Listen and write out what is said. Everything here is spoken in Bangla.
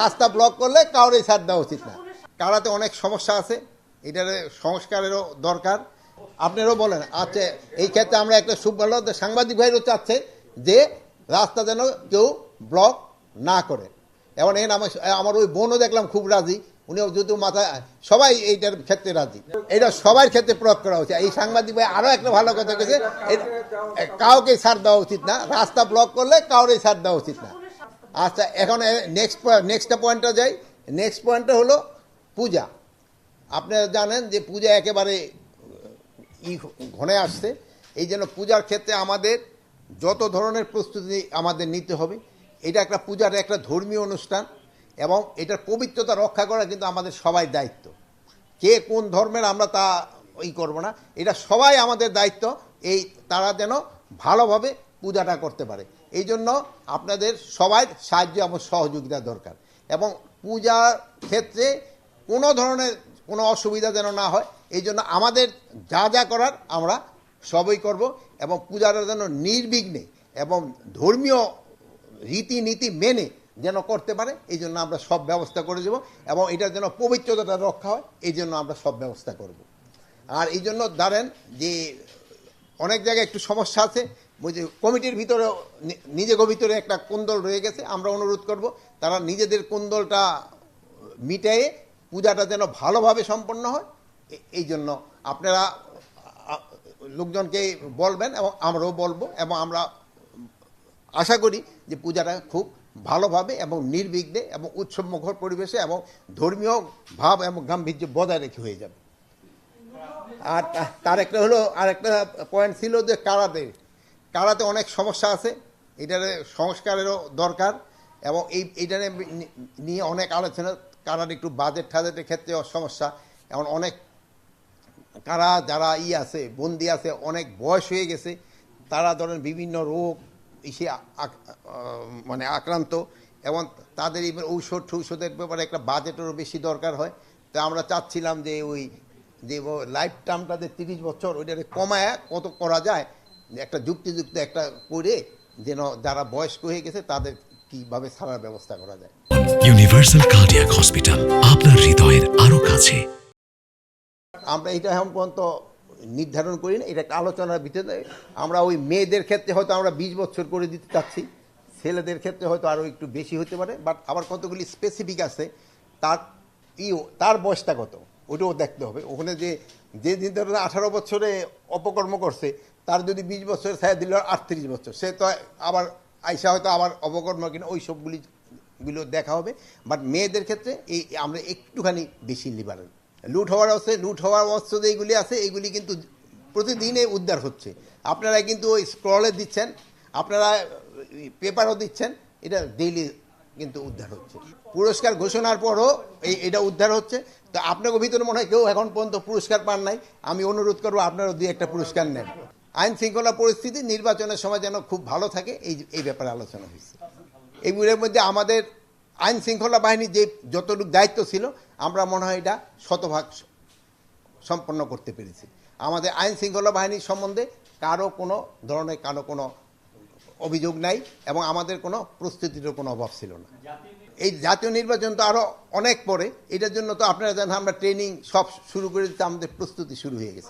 রাস্তা ব্লক করলে কাউরে ছাড় দেওয়া উচিত না। কারাতে অনেক সমস্যা আছে, এটার সংস্কারেরও দরকার। আপনারও বলেন আচ্ছা এই ক্ষেত্রে আমরা একটা খুব ভালো সাংবাদিক ভাইরও চাচ্ছে যে রাস্তা যেন কেউ ব্লক না করে। এবং এর আমার আমার ওই বোনও দেখলাম খুব রাজি, উনিও যেহেতু মাথায়, সবাই এইটার ক্ষেত্রে রাজি। এটা সবার ক্ষেত্রে প্রয়োগ করা উচিত। এই সাংবাদিক ভাই আরও একটা ভালো কথা কেছে কাউকে ছাড় দেওয়া উচিত না। রাস্তা ব্লক করলে কাউরে ছাড় দেওয়া উচিত না। আচ্ছা এখন নেক্সট নেক্সট পয়েন্টটা যাই। নেক্সট পয়েন্টটা হলো পূজা। আপনারা জানেন যে পূজা একেবারে, ই ঘনে আসছে। এই জন্য পূজার ক্ষেত্রে আমাদের যত ধরনের প্রস্তুতি আমাদের নিতে হবে, এটা একটা পূজার একটা ধর্মীয় অনুষ্ঠান এবং এটার পবিত্রতা রক্ষা করা কিন্তু আমাদের সবাই দায়িত্ব। কে কোন ধর্মের আমরা তা ই করব না। এটা সবাই আমাদের দায়িত্ব, এই তারা যেন ভালোভাবে পূজাটা করতে পারে। এই জন্য আপনাদের সবাই সাহায্য এবং সহযোগিতা দরকার। এবং পূজার ক্ষেত্রে কোনো ধরনের কোনো অসুবিধা যেন না হয় এই জন্য আমাদের যা যা করার আমরা সবই করব এবং পূজাটা যেন নির্বিঘ্নে এবং ধর্মীয় রীতিনীতি মেনে যেন করতে পারে এই জন্য আমরা সব ব্যবস্থা করে দেব এবং এটার যেন পবিত্রতাটা রক্ষা হয় এই জন্য আমরা সব ব্যবস্থা করব। আর এই জন্য ধরেন যে অনেক জায়গায় একটু সমস্যা আছে বুঝে কমিটির ভিতরে নিজের ভিতরে একটা কোন্দল রয়ে গেছে, আমরা অনুরোধ করব, তারা নিজেদের কোন্দলটা মিটাইয়ে পূজাটা যেন ভালোভাবে সম্পন্ন হয় এই জন্য আপনারা লোকজনকে বলবেন এবং আমরাও বলব, এবং আমরা আশা করি যে পূজাটা খুব ভালোভাবে এবং নির্বিঘ্নে এবং উৎসবমুখর পরিবেশে এবং ধর্মীয় ভাব এবং গাম্ভীর্য বজায় রেখে হয়ে যাবে। আর তার একটা হলো আর একটা পয়েন্ট ছিল যে কারাতে কারাতে অনেক সমস্যা আছে, এটার সংস্কারেরও দরকার এবং এই এইটা নিয়ে- অনেক আলোচনা, কারার একটু বাজেট টাজেটের ক্ষেত্রে সমস্যা। এখন অনেক কারা যারা ই আছে, বন্দি আছে, অনেক বয়স হয়ে গেছে, তারা ধরেন বিভিন্ন রোগ ইসে মানে আক্রান্ত এবং তাদের এবার ঔষধ টৌষধের ব্যাপারে একটা বাজেটেরও বেশি দরকার হয়। তো আমরা চাচ্ছিলাম যে ওই, যে লাইফ টার্মটা যে তিরিশ বছর ওইটাকে কমায় কত করা যায় একটা যুক্তিযুক্ত একটা করে যেন যারা বয়স্ক হয়ে গেছে তাদের কীভাবে ছাড়ার ব্যবস্থা করা যায়। ইউনিভার্সাল কার্ডিয়াক হসপিটাল আপনার হৃদয়ের আরও কাছে। আমরা এটা এখন পর্যন্ত নির্ধারণ করি না এটা একটা আলোচনার ভিতরে। আমরা ওই মেয়েদের ক্ষেত্রে হয়তো আমরা বিশ বছর করে দিতে চাচ্ছি ছেলেদের ক্ষেত্রে হয়তো আরও একটু বেশি হতে পারে বাট আবার কতগুলি স্পেসিফিক আছে তার ই তার বয়সটা কত ওটাও দেখতে হবে। ওখানে যে যে দিন ধরে আঠারো বছরে অপকর্ম করছে তার যদি বিশ বছর ছায়া দিল আটত্রিশ বছর। সে তো আবার আইসা হয়তো আবার অপকর্ম কিনা ওই সবগুলি গুলো দেখা হবে। বাট মেয়েদের ক্ষেত্রে এই আমরা একটুখানি বেশি লিবারেল লুট হওয়ার আছে লুট হওয়ার অস্ত্র যেগুলি আছে এইগুলি কিন্তু প্রতিদিনে উদ্ধার হচ্ছে। আপনারা কিন্তু ওই স্ক্রলে দিচ্ছেন, আপনারা পেপারও দিচ্ছেন, এটা ডেইলি কিন্তু উদ্ধার হচ্ছে। পুরস্কার ঘোষণার পরও এই, এটা উদ্ধার হচ্ছে। তো আপনাকে ভিতরে মনে হয় কেউ এখন পর্যন্ত পুরস্কার পান নাই। আমি অনুরোধ করব আপনারাও দুই একটা পুরস্কার নেন। আইন শৃঙ্খলা পরিস্থিতি, নির্বাচনের সময় যেন খুব ভালো থাকে, এই এই ব্যাপারে আলোচনা হয়েছে। এইগুলোর মধ্যে আমাদের আইন শৃঙ্খলা বাহিনীর যে যতটুকু দায়িত্ব ছিল, আমরা মনে হয় এটা শতভাগ সম্পন্ন করতে পেরেছি। আমাদের আইন শৃঙ্খলা বাহিনীর সম্বন্ধে কারও কোনো ধরনের, কারও কোনো অভিযোগ নাই এবং আমাদের কোনো প্রস্তুতিরও কোনো অভাব ছিল না। এই জাতীয় নির্বাচন তো আরও অনেক পরে, এটার জন্য তো আপনারা জানেন আমরা ট্রেনিং সব শুরু করে দিতে আমাদের প্রস্তুতি শুরু হয়ে গেছে।